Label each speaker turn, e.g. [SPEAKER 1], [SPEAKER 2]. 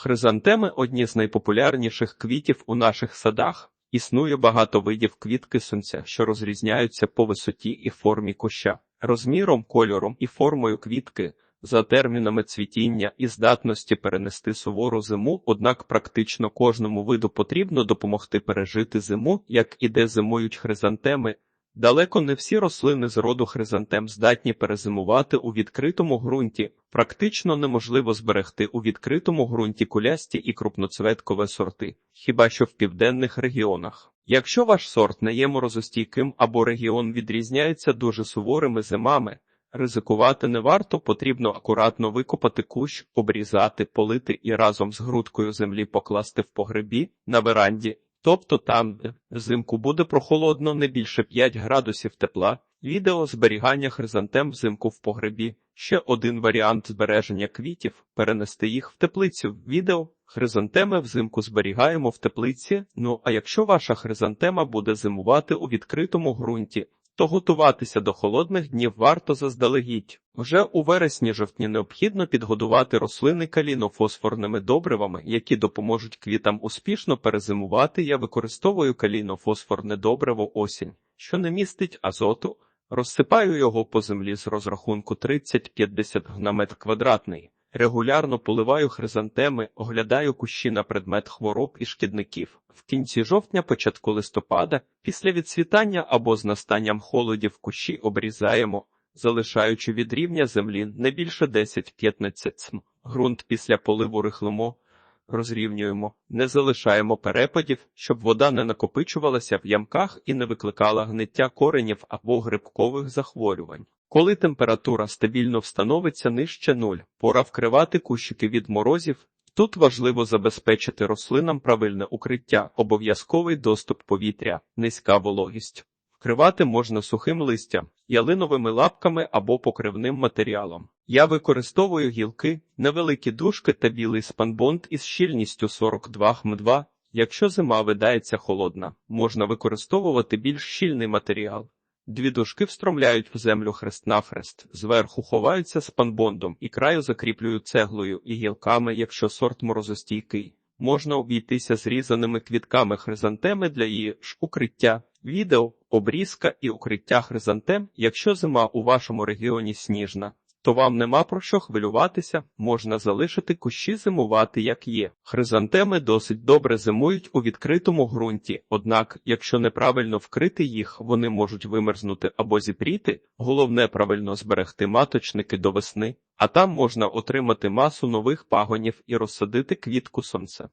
[SPEAKER 1] Хризантеми одні з найпопулярніших квітів у наших садах. Існує багато видів квітки сонця, що розрізняються по висоті і формі куща, розміром, кольором і формою квітки, за термінами цвітіння і здатності перенести сувору зиму, однак практично кожному виду потрібно допомогти пережити зиму, як і де зимують хризантеми. Далеко не всі рослини з роду хризантем здатні перезимувати у відкритому ґрунті. Практично неможливо зберегти у відкритому ґрунті кулясті і крупноцветкове сорти, хіба що в південних регіонах. Якщо ваш сорт не є морозостійким або регіон відрізняється дуже суворими зимами, ризикувати не варто, потрібно акуратно викопати кущ, обрізати, полити і разом з грудкою землі покласти в погребі на веранді. Тобто там, де взимку буде прохолодно не більше 5 градусів тепла. Відео зберігання хризантем взимку в погребі. Ще один варіант збереження квітів перенести їх в теплицю. Відео хризантеми взимку зберігаємо в теплиці. Ну а якщо ваша хризантема буде зимувати у відкритому ґрунті, то готуватися до холодних днів варто заздалегідь. Вже у вересні-жовтні необхідно підгодувати рослини калінофосфорними добривами, які допоможуть квітам успішно перезимувати. Я використовую калінофосфорне добриво осінь, що не містить азоту. Розсипаю його по землі з розрахунку 30-50 на метр квадратний. Регулярно поливаю хризантеми, оглядаю кущі на предмет хвороб і шкідників. В кінці жовтня, початку листопада, після відцвітання або з настанням холодів кущі обрізаємо, залишаючи від рівня землі не більше 10-15 см. Грунт після поливу рихлимо, розрівнюємо, не залишаємо перепадів, щоб вода не накопичувалася в ямках і не викликала гниття коренів або грибкових захворювань. Коли температура стабільно встановиться нижче нуль, пора вкривати кущики від морозів. Тут важливо забезпечити рослинам правильне укриття, обов'язковий доступ повітря, низька вологість. Вкривати можна сухим листям, ялиновими лапками або покривним матеріалом. Я використовую гілки, невеликі дужки та білий спанбонд із щільністю 42 хм2. Якщо зима видається холодна, можна використовувати більш щільний матеріал. Дві дужки встромляють в землю хрест-навхрест, зверху ховаються спанбондом і краю закріплюють цеглою і гілками, якщо сорт морозостійкий. Можна обійтися зрізаними квітками хризантеми для її ж укриття, відео, обрізка і укриття хризантем, якщо зима у вашому регіоні сніжна. То вам нема про що хвилюватися, можна залишити кущі зимувати, як є. Хризантеми досить добре зимують у відкритому ґрунті, однак, якщо неправильно вкрити їх, вони можуть вимерзнути або зіпріти. Головне правильно зберегти маточники до весни, а там можна отримати масу нових пагонів і розсадити квітку сонця.